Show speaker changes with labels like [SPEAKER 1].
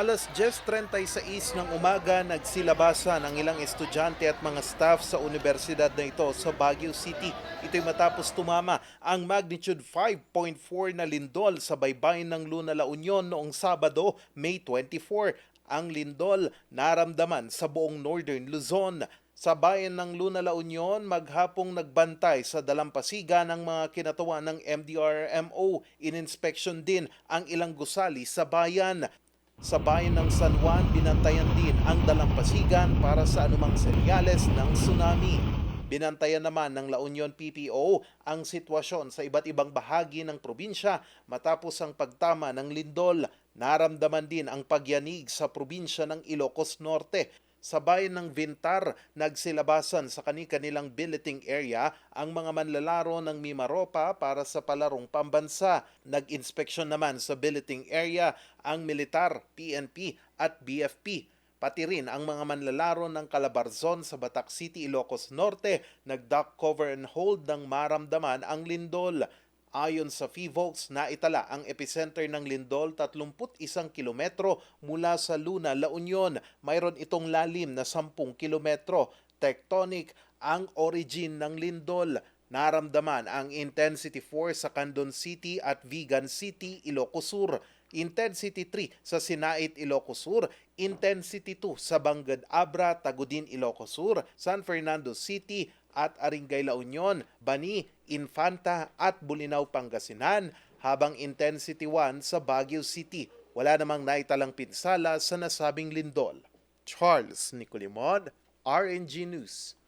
[SPEAKER 1] Alas 10.36 ng umaga, nagsilabasan ang ilang estudyante at mga staff sa universidad na ito sa Baguio City. Ito'y matapos tumama ang magnitude 5.4 na lindol sa baybayin ng Luna La Union noong Sabado, May 24. Ang lindol naramdaman sa buong Northern Luzon. Sa bayan ng Luna La Union, maghapong nagbantay sa dalampasigan ng mga kinatawa ng MDRMO. Ininspeksyon din ang ilang gusali sa bayan. Sa bayan ng San Juan, binantayan din ang dalampasigan para sa anumang senyales ng tsunami. Binantayan naman ng La Union PPO ang sitwasyon sa iba't ibang bahagi ng probinsya matapos ang pagtama ng lindol. Naramdaman din ang pagyanig sa probinsya ng Ilocos Norte. Sa bayan ng Vintar, nagsilabasan sa kani-kanilang billeting area ang mga manlalaro ng Mimaropa para sa palarong pambansa. Nag-inspeksyon naman sa billeting area ang militar, PNP at BFP. Pati rin ang mga manlalaro ng Calabarzon sa Batac City, Ilocos Norte, nag-duck cover and hold nang maramdaman ang lindol. Ayon sa FIVOX, naitala ang epicenter ng lindol 31 kilometro mula sa Luna, La Union. Mayroon itong lalim na 10 kilometro. Tectonic ang origin ng lindol. Naramdaman ang intensity 4 sa Candon City at Vigan City, Ilocos Sur. Intensity 3 sa Sinait, Ilocos Sur, Intensity 2 sa Bangad Abra, Tagudin, Ilocos Sur, San Fernando City at Aringay La Union, Bani, Infanta at Bulinaw, Pangasinan, habang Intensity 1 sa Baguio City. Wala namang naitalang pinsala sa nasabing lindol. Charles Nicolimod, RNG News.